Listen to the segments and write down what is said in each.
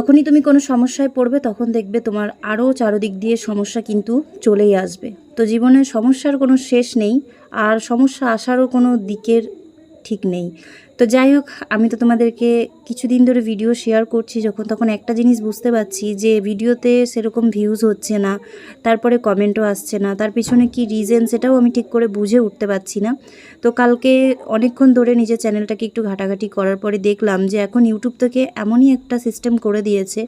যখনই তুমি কোনো সমস্যায় পড়বে, তখন দেখবে তোমার আরও চারোদিক দিয়ে সমস্যা কিন্তু চলেই আসবে। তো জীবনে সমস্যার কোনো শেষ নেই, আর সমস্যা আসারও কোনো দিকের ঠিক নেই। তো যাই হোক, আমি তো তোমাদেরকে কিছুদিন ধরে ভিডিও শেয়ার করছি, যখন তখন একটা জিনিস বুঝতে পারছি যে ভিডিওতে সেরকম ভিউজ হচ্ছে না, তারপরে কমেন্টও আসছে না, তার পিছনে কি রিজন সেটাও আমি ঠিক করে বুঝে উঠতে পারছি না। তো কালকে অনেকক্ষণ ধরে নিজের চ্যানেলটাকে একটু ঘাটাঘাটি করার পরে দেখলাম যে এখন ইউটিউব থেকে এমনই একটা সিস্টেম করে দিয়েছে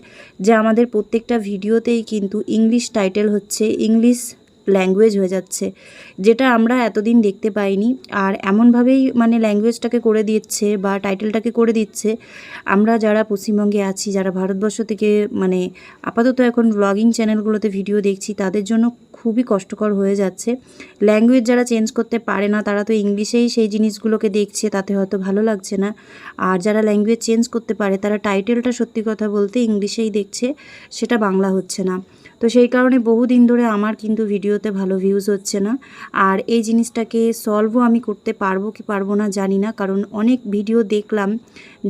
যে আমাদের প্রত্যেকটা ভিডিওতেই কিন্তু ইংলিশ টাইটেল হচ্ছে ইংলিশ ল্যাঙ্গুয়েজ হয়ে যাচ্ছে, যেটা আমরা এতদিন দেখতে পাইনি। আর এমনভাবেই মানে ল্যাঙ্গুয়েজটাকে করে দিচ্ছে বা টাইটেলটাকে করে দিচ্ছে। আমরা যারা পশ্চিমবঙ্গে আছি, যারা ভারতবর্ষ থেকে মানে আপাতত এখন ব্লগিং চ্যানেলগুলোতে ভিডিও দেখছি, তাদের জন্য খুবই কষ্টকর হয়ে যাচ্ছে। ল্যাঙ্গুয়েজ যারা চেঞ্জ করতে পারে না, তারা তো ইংলিশেই সেই জিনিসগুলোকে দেখছে, তাতে হয়তো ভালো লাগছে না। আর যারা ল্যাঙ্গুয়েজ চেঞ্জ করতে পারে, তারা টাইটেলটা সত্যি কথা বলতে ইংলিশেই দেখছে, সেটা বাংলা হচ্ছে না। তো সেই কারণে বহুদিন ধরে আমার কিন্তু ভিডিওতে ভালো ভিউজ হচ্ছে না। আর এই জিনিসটাকে সলভও আমি করতে পারব কি পারব না জানি না, কারণ অনেক ভিডিও দেখলাম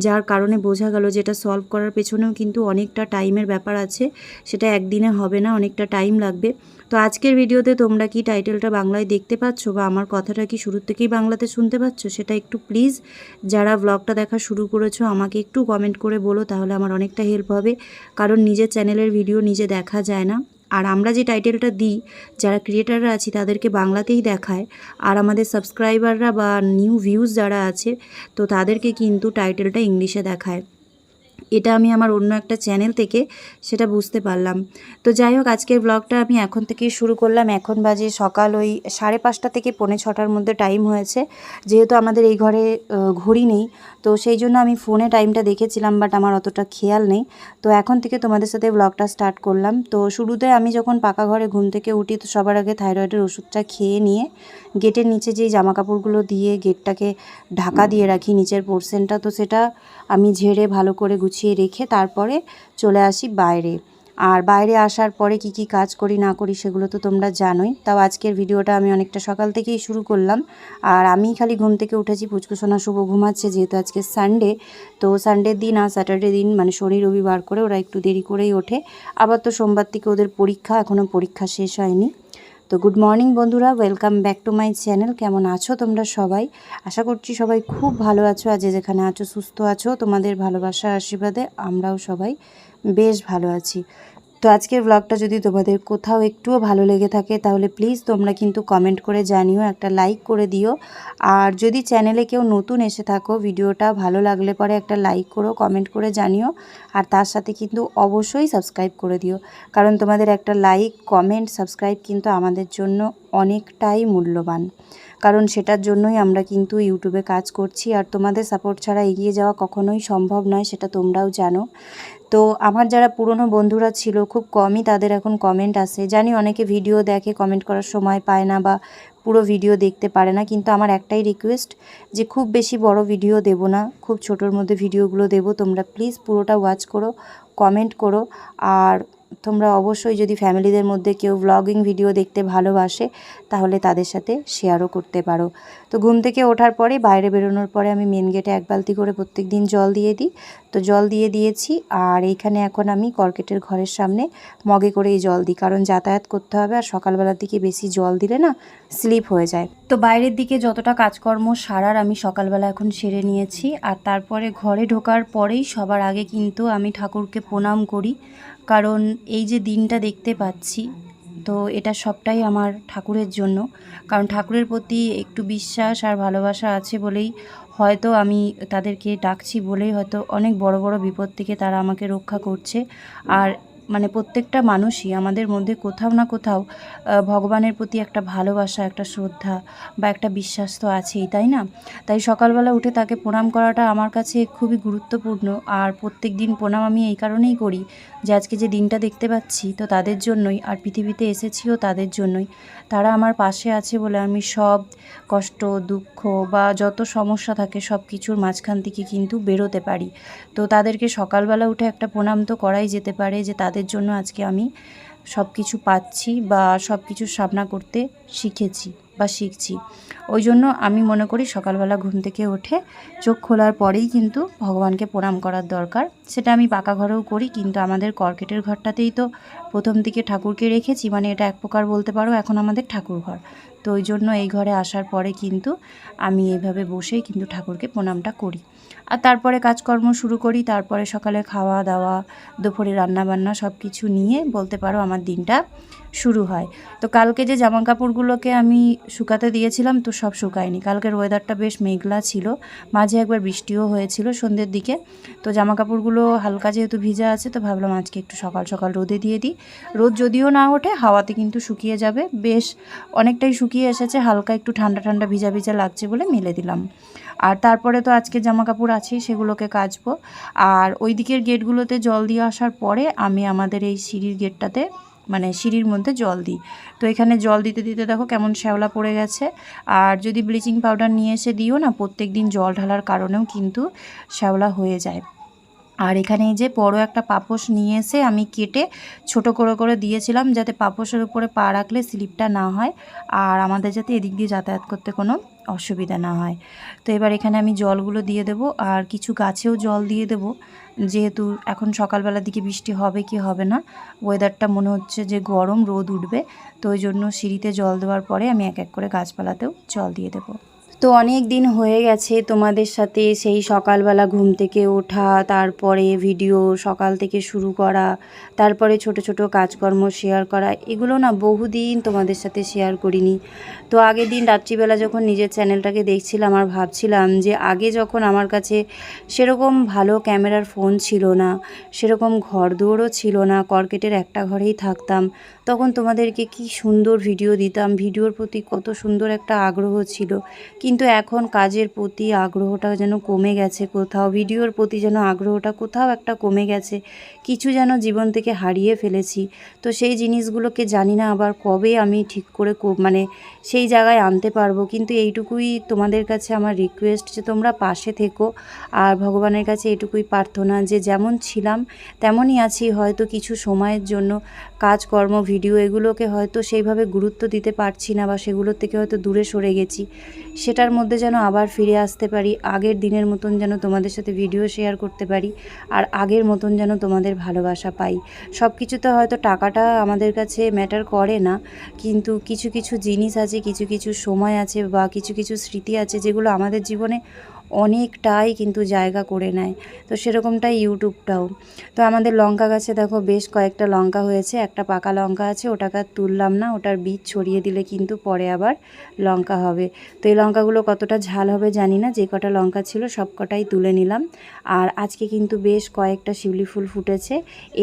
যার কারণে বোঝা গেল যেটা সলভ করার পেছনেও কিন্তু অনেকটা টাইমের ব্যাপার আছে। সেটা একদিনে হবে না, অনেকটা টাইম লাগবে। তো আজকের ভিডিওতে তোমরা কি টাইটেলটা বাংলায় দেখতে পাচ্ছ বা আমার কথাটা কি শুরুর থেকেই বাংলাতে শুনতে পাচ্ছ সেটা একটু প্লিজ যারা ব্লগটা দেখা শুরু করেছ আমাকে একটু কমেন্ট করে বলো, তাহলে আমার অনেকটা হেল্প হবে। কারণ নিজের চ্যানেলের ভিডিও নিজে দেখা যায় না। আর আমরা যে টাইটেলটা দিই, যারা ক্রিয়েটাররা আছি তাদেরকে বাংলাতেই দেখায়। আর আমাদের সাবস্ক্রাইবাররা বা নিউ ভিউজ যারা আছে, তো তাদেরকে কিন্তু টাইটেলটা ইংলিশে দেখায়। এটা আমি আমার অন্য একটা চ্যানেল থেকে সেটা বুঝতে পারলাম। তো যাই হোক, আজকের ব্লগটা আমি এখন থেকেই শুরু করলাম। এখন বাজে সকাল ওই সাড়ে পাঁচটা থেকে পৌনে ছটার মধ্যে টাইম হয়েছে। যেহেতু আমাদের এই ঘরে ঘড়ি নেই, তো সেই জন্য আমি ফোনে টাইমটা দেখেছিলাম বাট আমার অতটা খেয়াল নেই। তো এখন থেকে তোমাদের সাথে ব্লগটা স্টার্ট করলাম। তো শুরুতে আমি যখন পাকা ঘরে ঘুম থেকে উঠি, তো সবার আগে থাইরয়েডের ওষুধটা খেয়ে নিয়ে গেটের নিচে যেই জামা কাপড়গুলো দিয়ে গেটটাকে ঢাকা দিয়ে রাখি, নিচের পোর্শনটা তো সেটা আমি ঝেড়ে ভালো করে গুছিয়ে রেখে তারপরে চলে আসি বাইরে। আর বাইরে আসার পরে কি কি কাজ করি, না করি সেগুলো তো তোমরা জানোই। তাও আজকের ভিডিওটা আমি অনেকটা সকাল থেকেই শুরু করলাম। আর আমি খালি ঘুম থেকে উঠেছি পুচকুসোনা শুভ ঘুমাচ্ছে, যেহেতু আজকে সানডে তো সানডের দিন আর স্যাটারডে দিন মানে শনি রবিবার করে ওরা একটু দেরি করেই ওঠে। আবার তো সোমবার থেকে ওদের পরীক্ষা এখনও পরীক্ষা শেষ হয়নি। তো গুড মর্নিং বন্ধুরা welcome back to my channel কেমন আছো তোমরা সবাই? আশা করছি সবাই খুব ভালো আছো আজ যেখানে আছো সুস্থ আছো, তোমাদের ভালোবাসা আশীর্বাদে আমরাও সবাই বেশ ভালো আছি। তো আজকের ব্লগটা যদি তোমাদের কোথাও একটুও ভালো লেগে থাকে, তাহলে প্লিজ তোমরা কিন্তু কমেন্ট করে জানিও, একটা লাইক করে দিও। আর যদি চ্যানেলে কেউ নতুন এসে থাকো, ভিডিওটা ভালো লাগলে পরে একটা লাইক করো কমেন্ট করে জানিও। আর তার সাথে কিন্তু অবশ্যই সাবস্ক্রাইব করে দিও। কারণ তোমাদের একটা লাইক কমেন্ট সাবস্ক্রাইব কিন্তু আমাদের জন্য অনেকটাই মূল্যবান। কারণ সেটার জন্যই আমরা কিন্তু ইউটিউবে কাজ করছি। আর তোমাদের সাপোর্ট ছাড়া এগিয়ে যাওয়া কখনোই সম্ভব নয়, সেটা তোমরাও জানো। তো আমার যারা পুরনো বন্ধুরা ছিল, খুব কমই তাদের এখন কমেন্ট আসে। জানি অনেকে ভিডিও দেখে কমেন্ট করার সময় পায় না বা পুরো ভিডিও দেখতে পারে না, কিন্তু আমার একটাই রিকোয়েস্ট যে খুব বেশি বড় ভিডিও দেব না, খুব ছোটোর মধ্যে ভিডিওগুলো দেব। তোমরা প্লিজ পুরোটা ওয়াচ করো কমেন্ট করো। আর তোমরা অবশ্যই যদি ফ্যামিলিদের মধ্যে কেউ ব্লগিং ভিডিও দেখতে ভালোবাসে, তাহলে তাদের সাথে শেয়ারও করতে পারো। তো ঘুম থেকে ওঠার পরে, বাইরে বেরোনোর পরে আমি মেন গেটে এক বালতি করে প্রত্যেক দিন জল দিয়ে দিই। তো জল দিয়ে দিয়েছি, আর এইখানে এখন আমি কর্কেটের ঘরের সামনে মগে করে এই জল দিই, কারণ যাতায়াত করতে হবে আর সকালবেলার দিকে বেশি জল দিলে না স্লিপ হয়ে যায়। তো বাইরের দিকে যতটা কাজকর্ম সারার আমি সকালবেলা এখন সেরে নিয়েছি, আর তারপরে ঘরে ঢোকার পরেই সবার আগে কিন্তু আমি ঠাকুরকে প্রণাম করি। কারণ এই যে দিনটা দেখতে পাচ্ছি, তো এটা সবটাই আমার ঠাকুরের জন্য। কারণ ঠাকুরের প্রতি একটু বিশ্বাস আর ভালোবাসা আছে বলেই হয়তো আমি তাদেরকে ডাকছি বলেই হয়তো অনেক বড় বড় বিপদ থেকে তারা আমাকে রক্ষা করছে। আর মানে প্রত্যেকটা মানুষই আমাদের মধ্যে কোথাও না কোথাও ভগবানের প্রতি একটা ভালোবাসা, একটা শ্রদ্ধা বা একটা বিশ্বাস তো আছেই, তাই না? তাই সকালবেলা উঠে তাকে প্রণাম করাটা আমার কাছে খুবই গুরুত্বপূর্ণ। আর প্রত্যেক দিন প্রণাম আমি এই কারণেই করি যে আজকে যে দিনটা দেখতে পাচ্ছি, তো তাদের জন্যই, আর পৃথিবীতে এসেছিও তাদের জন্যই। তারা আমার পাশে আছে বলে আমি সব কষ্ট, দুঃখ বা যত সমস্যা থাকে সব কিছুর মাঝখান থেকে কিন্তু বেরোতে পারি। তো তাদেরকে সকালবেলা উঠে একটা প্রণাম তো করাই যেতে পারে যে তাদের জন্য আজকে আমি সব কিছু পাচ্ছি বা সব কিছু সামনা করতে শিখেছি বা শিখছি। ওই জন্য আমি মনে করি সকালবেলা ঘুম থেকে উঠে চোখ খোলার পরেই কিন্তু ভগবানকে প্রণাম করার দরকার। সেটা আমি পাকা ঘরেও করি কিন্তু আমাদের কর্কেটের ঘরটাতেই তো প্রথম দিকে ঠাকুরকে রেখেছি মানে এটা এক প্রকার বলতে পারো এখন আমাদের ঠাকুর ঘর। তো ওই জন্য এই ঘরে আসার পরে কিন্তু আমি এইভাবে বসেই কিন্তু ঠাকুরকে প্রণামটা করি। আর তারপরে কাজকর্ম শুরু করি, তারপরে সকালে খাওয়া দাওয়া, দুপুরে রান্নাবান্না সব কিছু নিয়ে বলতে পারো আমার দিনটা। শুরু হয়। তো কালকে যে জামা কাপড়গুলোকে আমি শুকাতে দিয়েছিলাম, তো সব শুকায়নি। কালকের ওয়েদারটা বেশ মেঘলা ছিল। মাঝে একবার বৃষ্টিও হয়েছিল সন্ধ্যের দিকে। তো জামা কাপড়গুলো হালকা যেহেতু ভিজা আছে, তো ভাবলাম আজকে একটু সকাল সকাল রোদে দিয়ে দিই। রোদ যদিও না ওঠে, হাওয়াতে কিন্তু শুকিয়ে যাবে। বেশ অনেকটাই শুকিয়ে এসেছে, হালকা একটু ঠান্ডা ঠান্ডা ভিজা ভিজা লাগছে বলে মেলে দিলাম। আর তারপরে তো আজকে জামা কাপড় আছেই, সেগুলোকে কাচবো। আর ওই দিকের গেটগুলোতে জল দিয়ে আসার পরে আমি আমাদের এই সিঁড়ির গেটটাতে মানে সিঁড়ির মধ্যে জল দিই। তো এখানে জল দিতে দিতে দেখো কেমন শ্যাওলা পড়ে গেছে। আর যদি ব্লিচিং পাউডার নিয়ে এসে দিও না প্রত্যেক দিন জল ঢালার কারণেও কিন্তু শ্যাওলা হয়ে যায়। আর এখানে যে বড় একটা পাপোশ নিয়ে এসে আমি কেটে ছোট করে করে দিয়েছিলাম, যাতে পাপোশের উপরে পা রাখলে স্লিপটা না হয় আর আমাদের যাতে এদিক দিয়ে যাতায়াত করতে কোনো অসুবিধা না হয়। তো এবার এখানে আমি জলগুলো দিয়ে দেবো আর কিছু গাছেও জল দিয়ে দেবো। যেহেতু এখন সকালবেলার দিকে বৃষ্টি হবে কি হবে না ওয়েদারটা মনে হচ্ছে যে গরম, রোদ উঠবে। তো ওই জন্য সিঁড়িতে জল দেওয়ার পরে আমি এক এক করে গাছপালাতেও জল দিয়ে দেবো। তো অনেক দিন হয়ে গেছে তোমাদের সাথে সেই সকালবেলা ঘুম থেকে ওঠা, তারপরে ভিডিও সকাল থেকে শুরু করা, তারপরে ছোট ছোট কাজকর্ম শেয়ার করা, এগুলো না বহুদিন তোমাদের সাথে শেয়ার করিনি। তো আগের দিন রাত্রিবেলা যখন নিজের চ্যানেলটাকে দেখছিলাম আর ভাবছিলাম যে আগে যখন আমার কাছে সেরকম ভালো ক্যামেরার ফোন ছিল না, সেরকম ঘর দুয়ারও ছিল না, কর্কেটের একটা ঘরেই থাকতাম, তখন তোমাদেরকে কি সুন্দর ভিডিও দিতাম। ভিডিওর প্রতি কত সুন্দর একটা আগ্রহ ছিল। কিন্তু এখন কাজের প্রতি আগ্রহটা যেন কমে গেছে কোথাও, ভিডিওর প্রতি যেন আগ্রহটা কোথাও একটা কমে গেছে। কিছু যেন জীবন থেকে হারিয়ে ফেলেছি। তো সেই জিনিসগুলোকে জানি না আবার কবে আমি ঠিক করে মানে সেই জায়গায় আনতে পারব। কিন্তু এইটুকুই তোমাদের কাছে আমার রিকোয়েস্ট যে তোমরা পাশে থেকো। আর ভগবানের কাছে এটুকুই প্রার্থনা যে যেমন ছিলাম, তেমনই আছি হয়তো কিছু সময়ের জন্য। কাজকর্ম ভিডিও এগুলোকে হয়তো সেইভাবে গুরুত্ব দিতে পারছি না বা সেগুলোর থেকে হয়তো দূরে সরে গেছি। সেটার মধ্যে যেন আবার ফিরে আসতে পারি। আগের দিনের মতন যেন তোমাদের সাথে ভিডিও শেয়ার করতে পারি। আর আগের মতন যেন তোমাদের ভালোবাসা পাই। সব কিছুতে হয়তো টাকাটা আমাদের কাছে ম্যাটার করে না, কিন্তু কিছু কিছু জিনিস আছে, কিছু কিছু সময় আছে বা কিছু কিছু স্মৃতি আছে যেগুলো আমাদের জীবনে অনেকটাই কিন্তু জায়গা করে নেয়। তো সেরকমটাই ইউটিউবটাও। তো আমাদের লঙ্কা গাছে দেখো বেশ কয়েকটা লঙ্কা হয়েছে, একটা পাকা লঙ্কা আছে, ওটাকে তুললাম না, ওটার বীজ ছড়িয়ে দিলে কিন্তু পরে আবার লঙ্কা হবে। তো এই লঙ্কাগুলো কতটা ঝাল হবে জানি না, যে কটা লঙ্কা ছিল সব কটাই তুলে নিলাম। আর আজকে কিন্তু বেশ কয়েকটা শিউলি ফুল ফুটেছে।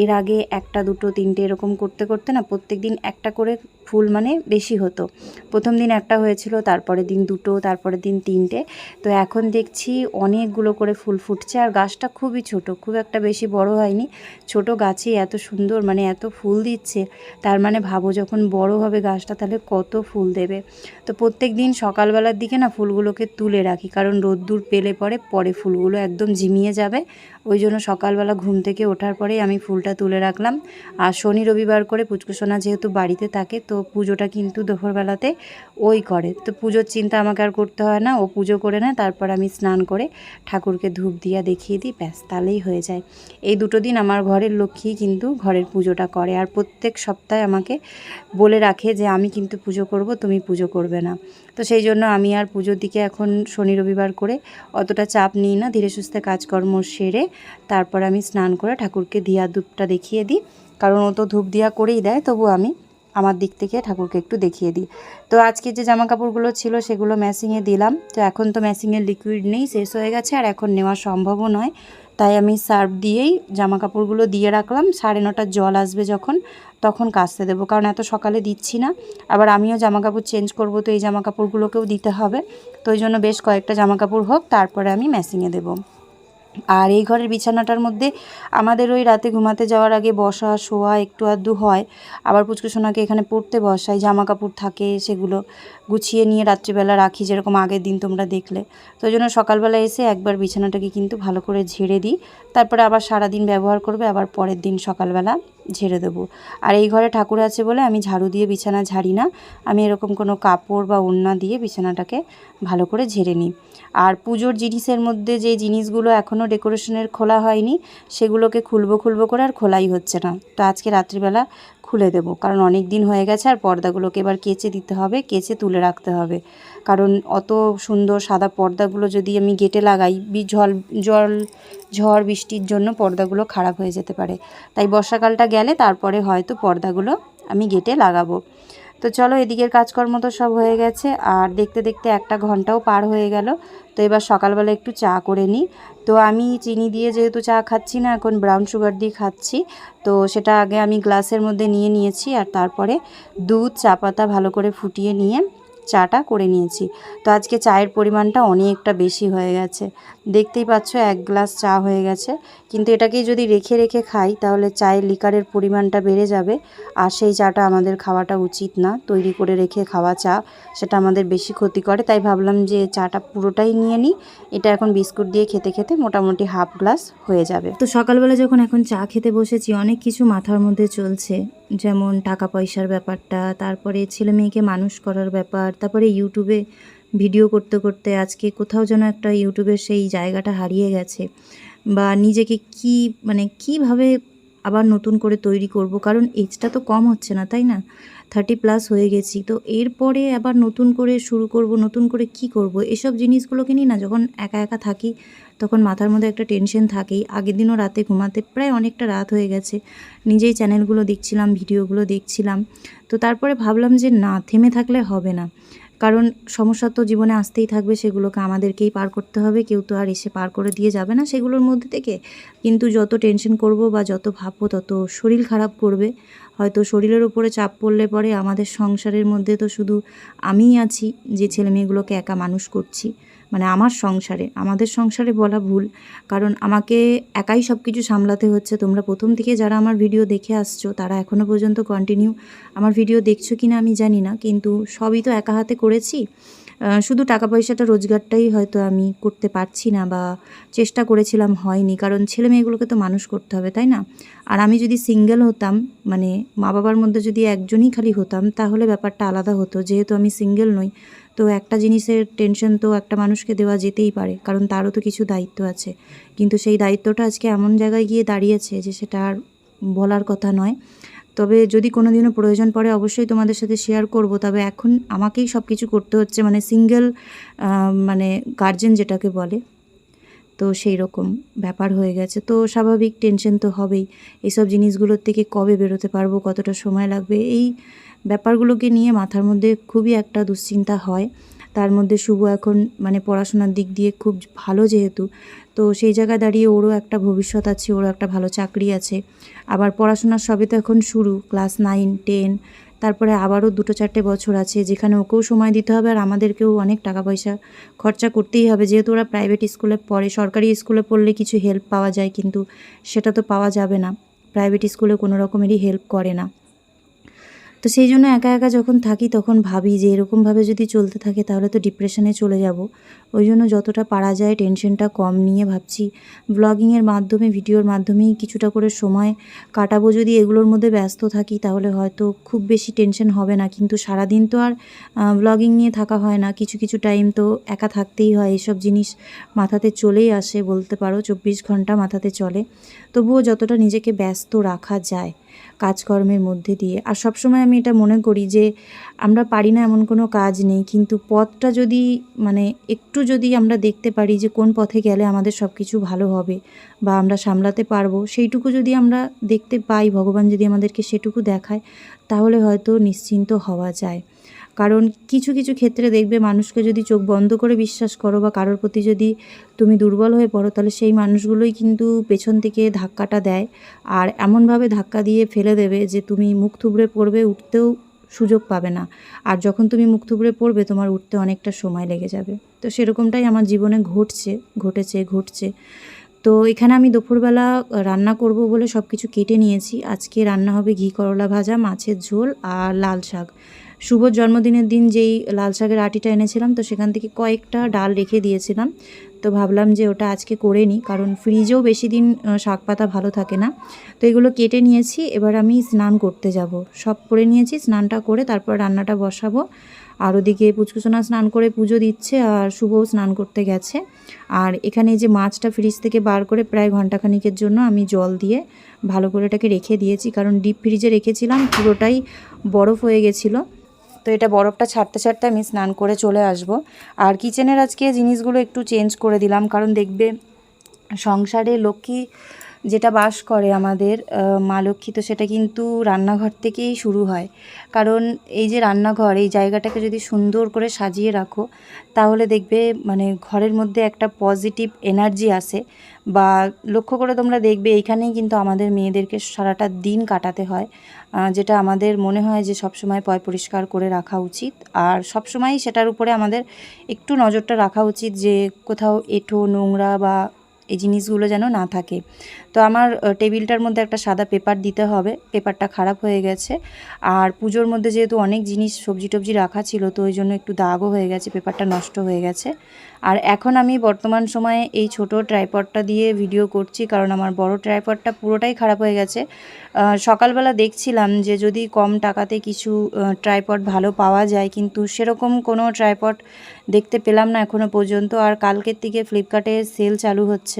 এর আগে একটা, দুটো, তিনটে এরকম করতে করতে না প্রত্যেক দিন একটা করে ফুল মানে বেশি হতো। প্রথম দিন একটা হয়েছিল, তারপরের দিন দুটো, তারপরের দিন তিনটে। তো এখন দেখছি অনেকগুলো করে ফুল ফুটছে আর গাছটা খুবই ছোট, খুব একটা বেশি বড় হয়নি। ছোট গাছেই এত সুন্দর মানে এত ফুল দিচ্ছে, তার মানে ভাবো যখন বড় হবে গাছটা তাহলে কত ফুল দেবে। তো প্রত্যেক দিন সকালবেলার দিকে না ফুলগুলোকে তুলে রাখি, কারণ রোদ্দুর পেলে পরে পরে ফুলগুলো একদম ঝিমিয়ে যাবে ওই জন্য সকালবেলা ঘুম থেকে ওঠার পরেই আমি ফুলটা তুলে রাখলাম। আর শনি রবিবার করে পুচকুসোনা যেহেতু বাড়িতে থাকে, তো পুজোটা কিন্তু দুপুরবেলাতে ওই করে। তো পুজোর চিন্তা আমাকে আর করতে হয় না, ও পুজো করে নেয়, তারপর আমি স্নান করে ঠাকুরকে ধূপ দিয়া দেখিয়ে দিই, ব্যাস, তাহলেই হয়ে যায়। এই দুটো দিন আমার ঘরের লক্ষ্মী কিন্তু ঘরের পুজোটা করে, আর প্রত্যেক সপ্তাহে আমাকে বলে রাখে যে, আমি কিন্তু পুজো করব, তুমি পুজো করবে না। তো সেই জন্য আমি আর পুজোর দিকে এখন শনি রবিবার করে অতটা চাপ নিই না, ধীরে সুস্থে কাজকর্ম সেরে তারপর আমি স্নান করে ঠাকুরকে দিয়া ধূপটা দেখিয়ে দিই। কারণ ও তো ধূপ দিয়া করেই দেয়, তবু আমি আমার দিক থেকে ঠাকুরকে একটু দেখিয়ে দিই। তো আজকে যে জামা কাপড়গুলো ছিল সেগুলো ম্যাসিংয়ে দিলাম। তো এখন তো ম্যাসিংয়ের লিকুইড নেই, শেষ হয়ে গেছে আর এখন নেওয়া সম্ভবও নয়। তাই আমি সার্ফ দিয়েই জামা কাপড়গুলো দিয়ে রাখলাম। সাড়ে নটার জল আসবে যখন, তখন কাচতে দেবো। কারণ এত সকালে দিচ্ছি না। আবার আমিও জামা কাপড় চেঞ্জ করব, তো এই জামা কাপড়গুলোকেও দিতে হবে। তো ওই জন্য বেশ কয়েকটা জামা কাপড় হোক, তারপরে আমি ম্যাসিংয়ে দেবো। আর এই ঘরের বিছানাটার মধ্যে আমাদের ওই রাতে ঘুমাতে যাওয়ার আগে বসা, শোয়া, একটু আধটু হয়। আবার পুচকুসোনাকে এখানে পড়তে বসাই জামা কাপড় থাকে, সেগুলো গুছিয়ে নিয়ে রাত্রিবেলা রাখি, যেরকম আগের দিন তোমরা দেখলে। তো জন্য সকালবেলা এসে একবার বিছানাটাকে কিন্তু ভালো করে ঝেড়ে দিই। তারপরে আবার সারা দিন ব্যবহার করবে, আবার পরের দিন সকালবেলা ঝেড়ে দেবো। আর এই ঘরে ঠাকুর আছে বলে আমি ঝাড়ু দিয়ে বিছানা ঝাড়ি না। আমি এরকম কোনো কাপড় বা ওড়না দিয়ে বিছানাটাকে ভালো করে ঝেড়ে নিই। আর পুজোর জিনিসের মধ্যে যে জিনিসগুলো এখনও ডেকোরেশনের খোলা হয়নি, সেগুলোকে খুলবো খুলবো করে আর খোলাই হচ্ছে না। তো আজকে রাত্রিবেলা খুলে দেবো, কারণ অনেক দিন হয়ে গেছে আর পর্দাগুলোকে এবার কেচে দিতে হবে, কেচে তুলে রাখতে হবে। কারণ অত সুন্দর সাদা পর্দাগুলো যদি আমি গেটে লাগাই জল জল, ঝড় বৃষ্টির জন্য পর্দাগুলো খারাপ হয়ে যেতে পারে। তাই বর্ষাকালটা গেলে তারপরে হয়তো পর্দাগুলো আমি গেটে লাগাবো। তো চলো এদিকের কাজকর্ম তো সব হয়ে গেছে, আর দেখতে দেখতে একটা ঘন্টাও পার হয়ে গেল। তো এবার সকালবেলা একটু চা করে নিই। তো আমি চিনি দিয়ে যেহেতু চা খাচ্ছি না, এখন ব্রাউন সুগার দিয়ে খাচ্ছি। তো সেটা আগে আমি গ্লাসের মধ্যে নিয়ে নিয়েছি, আর তারপরে দুধ, চা পাতা ভালো করে ফুটিয়ে নিয়ে চাটা করে নিয়েছি। তো আজকে চায়ের পরিমাণটা অনেকটা বেশি হয়ে গেছে। দেখতেই পাচ্ছ, এক গ্লাস চা হয়ে গেছে। কিন্তু এটাকেই যদি রেখে রেখে খাই, তাহলে চায়ের লিকারের পরিমাণটা বেড়ে যাবে। আর সেই চাটা আমাদের খাওয়াটা উচিত না। তৈরি করে রেখে খাওয়া চা, সেটা আমাদের বেশি ক্ষতি করে। তাই ভাবলাম যে চাটা পুরোটাই নিয়ে নিই। এটা এখন বিস্কুট দিয়ে খেতে খেতে মোটামুটি হাফ গ্লাস হয়ে যাবে। তো সকালবেলা যখন এখন চা খেতে বসেছি, অনেক কিছু মাথার মধ্যে চলছে। যেমন টাকা পয়সার ব্যাপারটা, তারপরে ছেলে মেয়েকে মানুষ করার ব্যাপার, তারপরে ইউটিউবে ভিডিও করতে করতে আজকে কোথাও যেন একটা ইউটিউবের সেই জায়গাটা হারিয়ে গেছে। বা নিজেকে কি মানে কীভাবে আবার নতুন করে তৈরি করব? কারণ এজটা তো কম হচ্ছে না, তাই না? থার্টি প্লাস হয়ে গেছি। তো এরপরে আবার নতুন করে শুরু করব, নতুন করে কি করব? এসব জিনিসগুলোকে নিয়ে না যখন একা একা থাকি তখন মাথার মধ্যে একটা টেনশন থাকেই। আগের দিনও রাতে ঘুমাতে প্রায় অনেকটা রাত হয়ে গেছে। নিজেই চ্যানেলগুলো দেখছিলাম, ভিডিওগুলো দেখছিলাম। তো তারপরে ভাবলাম যে না, থেমে থাকলে হবে না। কারণ সমস্যা তো জীবনে আসতেই থাকবে, সেগুলোকে আমাদেরকেই পার করতে হবে। কেউ তো আর এসে পার করে দিয়ে যাবে না সেগুলোর মধ্যে থেকে। কিন্তু যত টেনশন করব বা যত ভাববো, তত শরীর খারাপ করবে। হয়তো শরীরের উপরে চাপ পড়লে পরে আমাদের সংসারের মধ্যে তো শুধু আমিই আছি, যে ছেলে মেয়েগুলোকে একা মানুষ করছি। মানে আমার সংসারে, আমাদের সংসারে বলা ভুল। কারণ আমাকে একাই সব কিছু সামলাতে হচ্ছে। তোমরা প্রথম থেকে যারা আমার ভিডিও দেখে আসছো, তারা এখনও পর্যন্ত কন্টিনিউ আমার ভিডিও দেখছ কি না আমি জানি না, কিন্তু সবই তো একা হাতে করেছি। শুধু টাকা পয়সাটা রোজগারটাই হয়তো আমি করতে পারছি না বা চেষ্টা করেছিলাম হয়নি, কারণ ছেলে মেয়েগুলোকে তো মানুষ করতে হবে, তাই না? আর আমি যদি সিঙ্গেল হতাম মানে মা বাবার মধ্যে যদি একজনই খালি হতাম, তাহলে ব্যাপারটা আলাদা হতো, যেহেতু আমি সিঙ্গেল নই। তো একটা জিনিসের টেনশন তো একটা মানুষকে দেওয়া যেতেই পারে, কারণ তারও তো কিছু দায়িত্ব আছে। কিন্তু সেই দায়িত্বটা আজকে এমন জায়গায় গিয়ে দাঁড়িয়েছে যে সেটা আর বলার কথা নয়। তবে যদি কোনো দিনও প্রয়োজন পড়ে, অবশ্যই তোমাদের সাথে শেয়ার করব। তবে এখন আমাকেই সব কিছু করতে হচ্ছে মানে সিঙ্গেল মানে গার্জেন যেটাকে বলে। তো সেই রকম ব্যাপার হয়ে গেছে। তো স্বাভাবিক টেনশন তো হবেই। এইসব জিনিসগুলোর থেকে কবে বেরোতে পারব, কতটা সময় লাগবে, এই ব্যাপারগুলোকে নিয়ে মাথার মধ্যে খুবই একটা দুশ্চিন্তা হয়। তার মধ্যে শুভ এখন মানে পড়াশোনার দিক দিয়ে খুব ভালো যেহেতু। তো সেই জায়গায় দাঁড়িয়ে ওরও একটা ভবিষ্যৎ আছে, ওরও একটা ভালো চাকরি আছে। আবার পড়াশোনার সবে তো এখন শুরু, ক্লাস নাইন, টেন, তারপরে আবারও দুটো চারটে বছর আছে, যেখানে ওকেও সময় দিতে হবে আর আমাদেরকেও অনেক টাকা পয়সা খরচা করতেই হবে। যেহেতু ওরা প্রাইভেট স্কুলে পড়ে, সরকারি স্কুলে পড়লে কিছু হেল্প পাওয়া যায়, কিন্তু সেটা তো পাওয়া যাবে না। প্রাইভেট স্কুলে কোনো রকমেরই হেল্প করে না। তো সেই জন্য একা একা যখন থাকি তখন ভাবি যে এরকমভাবে যদি চলতে থাকে তাহলে তো ডিপ্রেশনে চলে যাব। ওই জন্য যতটা পারা যায় টেনশনটা কম নিয়ে ভাবছি। ব্লগিংয়ের মাধ্যমে ভিডিওর মাধ্যমেই কিছুটা করে সময় কাটাবো। যদি এগুলোর মধ্যে ব্যস্ত থাকি তাহলে হয়তো খুব বেশি টেনশন হবে না। কিন্তু সারাদিন তো আর ব্লগিং নিয়ে থাকা হয় না। কিছু কিছু টাইম তো একা থাকতেই হয়। এসব জিনিস মাথাতে চলেই আসে। বলতে পারো চব্বিশ ঘণ্টা মাথাতে চলে। তবুও যতটা নিজেকে ব্যস্ত রাখা যায়। কাজকর্মের মধ্যে দিয়ে। আর সবসময় আমি এটা মনে করি যে, আমরা পারি না এমন কোনো কাজ নেই, কিন্তু পথটা যদি মানে একটু যদি আমরা দেখতে পারি যে কোন পথে গেলে আমাদের সব কিছু ভালো হবে বা আমরা সামলাতে পারব, সেইটুকু যদি আমরা দেখতে পাই, ভগবান যদি আমাদেরকে সেটুকু দেখায়, তাহলে হয়তো নিশ্চিন্ত হওয়া যায়। কারণ কিছু কিছু ক্ষেত্রে দেখবে মানুষকে যদি চোখ বন্ধ করে বিশ্বাস করো বা কারোর প্রতি যদি তুমি দুর্বল হয়ে পড়ো, তাহলে সেই মানুষগুলোই কিন্তু পেছন থেকে ধাক্কাটা দেয়। আর এমনভাবে ধাক্কা দিয়ে ফেলে দেবে যে তুমি মুখ থুবড়ে পড়বে, উঠতেও সুযোগ পাবে না। আর যখন তুমি মুখ থুবড়ে পড়বে, তোমার উঠতে অনেকটা সময় লেগে যাবে। তো সেরকমটাই আমার জীবনে ঘটছে, ঘটেছে, ঘটছে। তো এখানে আমি দুপুরবেলা রান্না করব বলে সব কিছু কেটে নিয়েছি। আজকে রান্না হবে ঘি করলা ভাজা, মাছের ঝোল আর লাল শাক। শুভর জন্মদিনের দিন যেই লাল শাকের আটিটা এনেছিলাম, তো সেখান থেকে কয়েকটা ডাল রেখে দিয়েছিলাম। তো ভাবলাম যে ওটা আজকে করে নিই, কারণ ফ্রিজেও বেশি দিন শাক পাতা ভালো থাকে না। তো এগুলো কেটে নিয়েছি, এবার আমি স্নান করতে যাব। সব করে নিয়েছি, স্নানটা করে তারপর রান্নাটা বসাবো। আর ওদিকে পুচকুচোনা স্নান করে পুজো দিচ্ছে, আর শুভও স্নান করতে গেছে। আর এখানে যে মাছটা ফ্রিজ থেকে বার করে প্রায় ঘন্টাখানিকের জন্য আমি জল দিয়ে ভালো করে এটাকে রেখে দিয়েছি, কারণ ডিপ ফ্রিজে রেখেছিলাম, পুরোটাই বরফ হয়ে গেছিল। তো এটা বরফটা ছাড়তে ছাড়তে আমি স্নান করে চলে আসব। আর কিচেনের আজকে জিনিসগুলো একটু চেঞ্জ করে দিলাম, কারণ দেখবে সংসারে লক্ষ্মী যেটা বাস করে আমাদের মা লক্ষ্মী, তো সেটা কিন্তু রান্নাঘর থেকেই শুরু হয়। কারণ এই যে রান্নাঘর, এই জায়গাটাকে যদি সুন্দর করে সাজিয়ে রাখো, তাহলে দেখবে মানে ঘরের মধ্যে একটা পজিটিভ এনার্জি আসে বা লক্ষ্য করে তোমরা দেখবে এইখানেই কিন্তু আমাদের মেয়েদেরকে সারাটা দিন কাটাতে হয়। যেটা আমাদের মনে হয় যে সবসময় পয় পরিষ্কার করে রাখা উচিত। আর সবসময়ই সেটার উপরে আমাদের একটু নজরটা রাখা উচিত যে কোথাও এঁঠো, নোংরা বা এই জিনিসগুলো যেন না থাকে। তো আমার টেবিলটার মধ্যে একটা সাদা পেপার দিতে হবে। পেপারটা খারাপ হয়ে গেছে। আর পুজোর মধ্যে যেহেতু অনেক জিনিস সবজি টবজি রাখা ছিল, তো ওই জন্য একটু দাগও হয়ে গেছে, পেপারটা নষ্ট হয়ে গেছে। আর এখন আমি বর্তমান সময়ে এই ছোট ট্রাইপডটা দিয়ে ভিডিও করছি, কারণ আমার বড় ট্রাইপডটা পুরোটাই খারাপ হয়ে গেছে। সকালবেলা দেখছিলাম যে যদি কম টাকাতে কিছু ট্রাইপড ভালো পাওয়া যায়, কিন্তু সেরকম কোনো ট্রাইপড দেখতে পেলাম না এখনও পর্যন্ত। আর কালকের থেকে ফ্লিপকার্টে সেল চালু হচ্ছে।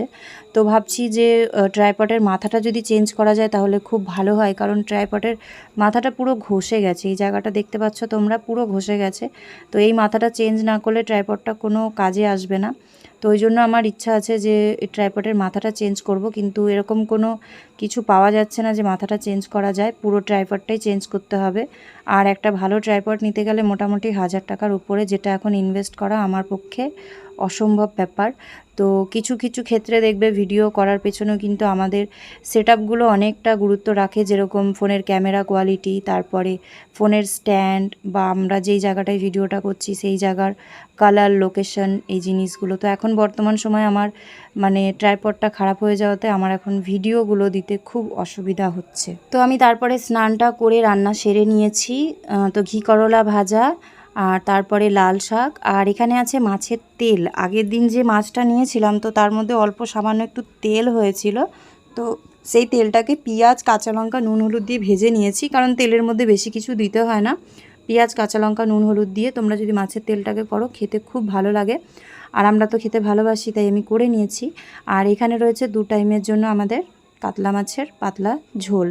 তো ভাবছি যে ট্রাইপডের মাথাটা যদি চেঞ্জ করা যায় তাহলে খুব ভালো হয়, কারণ ট্রাইপডের মাথাটা পুরো ঘষে গেছে। এই জায়গাটা দেখতে পাচ্ছ তোমরা, পুরো ঘষে গেছে। তো এই মাথাটা চেঞ্জ না করলে ট্রাইপডটা কোনো কাজে আসবে না। তো ওই জন্য আমার ইচ্ছা আছে যে, এই ট্রাইপডের মাথাটা চেঞ্জ করব, কিন্তু এরকম কোনো কিছু পাওয়া যাচ্ছে না যে মাথাটা চেঞ্জ করা যায়। পুরো ট্রাইপডটাই চেঞ্জ করতে হবে। আর একটা ভালো ট্রাইপড নিতে গেলে মোটামুটি হাজার টাকার উপরে যেটা এখন ইনভেস্ট করা আমার পক্ষে অসম্ভব ব্যাপার। তো কিছু কিছু ক্ষেত্রে দেখবে ভিডিও করার পেছনেও কিন্তু আমাদের সেট অনেকটা গুরুত্ব রাখে। যেরকম ফোনের ক্যামেরা কোয়ালিটি তারপরে ফোনের স্ট্যান্ড বা আমরা যেই জায়গাটায় ভিডিওটা করছি, সেই জায়গার কালার লোকেশন এই জিনিসগুলো। তো এখন বর্তমান সময় আমার মানে ট্রাইপডটা খারাপ হয়ে যাওয়াতে আমার এখন ভিডিওগুলো দিতে খুব অসুবিধা হচ্ছে। তো আমি তারপরে স্নানটা করে রান্না সেরে নিয়েছি। তো ঘি করলা ভাজা আর তারপরে লাল শাক, আর এখানে আছে মাছের তেল। আগের দিন যে মাছটা নিয়েছিলাম, তো তার মধ্যে অল্প সামান্য একটু তেল হয়েছিল। তো সেই তেলটাকে পেঁয়াজ, কাঁচা লঙ্কা, নুন, হলুদ দিয়ে ভেজে নিয়েছি, কারণ তেলের মধ্যে বেশি কিছু দিতে হয় না। পেঁয়াজ, কাঁচা লঙ্কা, নুন, হলুদ দিয়ে তোমরা যদি মাছের তেলটাকে করো, খেতে খুব ভালো লাগে। আর আমরা তো খেতে ভালোবাসি, তাই আমি করে নিয়েছি। আর এখানে রয়েছে দু টাইমের জন্য আমাদের কাতলা মাছের পাতলা ঝোল।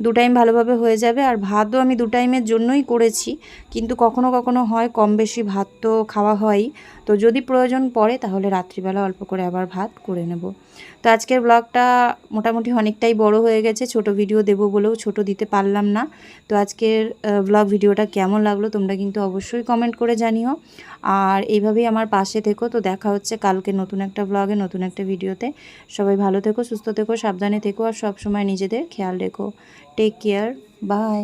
দু টাইম ভালোভাবে হয়ে যাবে। আর ভাতও আমি দু টাইমের জন্যই করেছি। কিন্তু কখনো কখনো হয় কম বেশি ভাত তো খাওয়া হয়ই। তো যদি প্রয়োজন পড়ে তাহলে রাত্রিবেলা অল্প করে আবার ভাত করে নেব। তো আজকের ব্লগটা মোটামুটি অনেকটাই বড় হয়ে গেছে। ছোট ভিডিও দেবো বলেও ছোট দিতে পারলাম না। তো আজকের ব্লগ ভিডিওটা কেমন লাগল তোমরা কিন্তু অবশ্যই কমেন্ট করে জানিও। আর এইভাবেই আমার পাশে থেকো। তো দেখা হচ্ছে কালকে নতুন একটা ব্লগে নতুন একটা ভিডিওতে। সবাই ভালো থেকো, সুস্থ থেকো, সাবধানে থেকো। আর সবসময় নিজেদের খেয়াল রেখো। Take care bye